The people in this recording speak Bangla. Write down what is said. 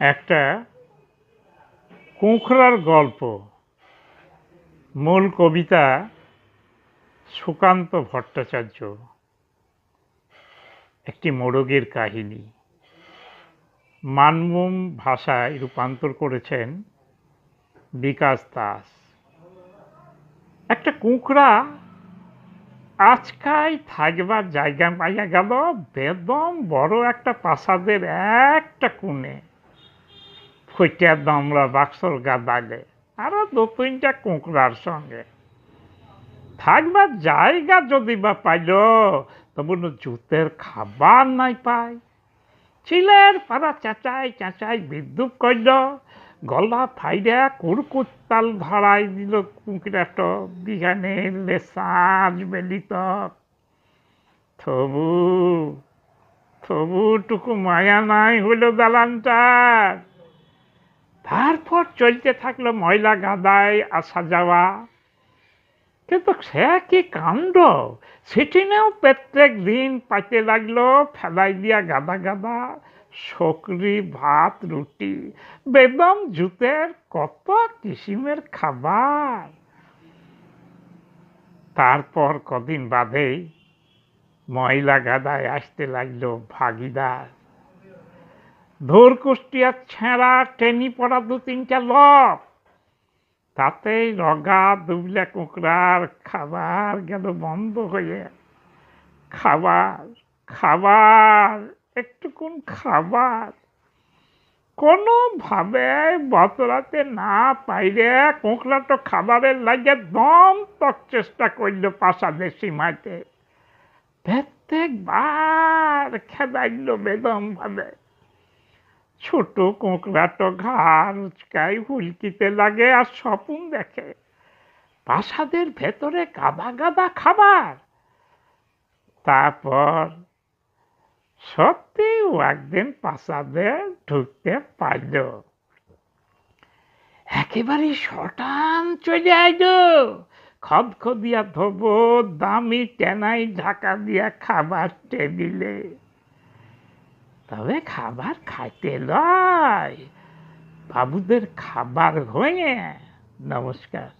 একটা কুঁকড়ার গল্প। মূল কবিতা সুকান্ত ভট্টাচার্য। একটি মোড়গের কাহিনী। মানমুম ভাষায় রূপান্তর করেছেন বিকাশ দাস। একটা কুঁকড়া আজকাই থাকবার জায়গা পাইয়া গেল, বেদম বড় একটা প্রাসাদের একটা কোণে। ফইটা দামড়া বাক্সর গাদালে আরও দু তিনটা কুঁকড়ার সঙ্গে। থাকবার জায়গা যদি বা পাইল, তবু জুতের খাবার নাই পাই। ছিলের পাড়া চেঁচাই চেঁচাই বিদ্যুৎ করল গলা ফাইরা কুরকুত্তাল ধরাই দিল কুঁকড়াট বিঘানে লেসাজ বেলিত তবু তবু টুকু মায়া নাই হইল দালানটার। চলতে থাকল ময়লা গাদায় আসা যাওয়া। কিন্তু সে কি কাণ্ড? সেটিনেও প্রত্যেক দিন পাইতে লাগল, ফেলাই দিয়া গাদা গাদা সকরি ভাত, রুটি, বেদম জুতের কত কিসিমের খাবার। তারপর কদিন বাদেই ময়লা গাদায় আসতে লাগল ভাগিদার। ধোর কুষ্টিয়ার ছেঁড়া টেনি পড়া দু তিনটা লোক তাতেই রগা, দুবলা কুকড়ার খাবার গেল বন্ধ হয়ে। খাবার খাবার, একটুকুন খাবার। কোনোভাবে বতরাতে না পাইরে তো খাবারের লাগে দম তক চেষ্টা করল প্রাসাদের সীমাতে। প্রত্যেকবার খেদাইল বেদম ছোট কোঁকড়াটো ঘাড় উচকাই হুলকিতে লাগে আর স্বপন দেখে। প্রাসাদের ভেতরে গাদা গাদা খাবার। তারপর সত্যি একদিন প্রাসাদে ঢুকতে পারল। একেবারে শটান চলে আইল। খদখদিয়া ধোব, দামি টেনাই ঢাকা দিয়া খাবার টেবিলে। তবে খাবার খাইতে লয়। বাবুদের খাবার হয়ে। নমস্কার।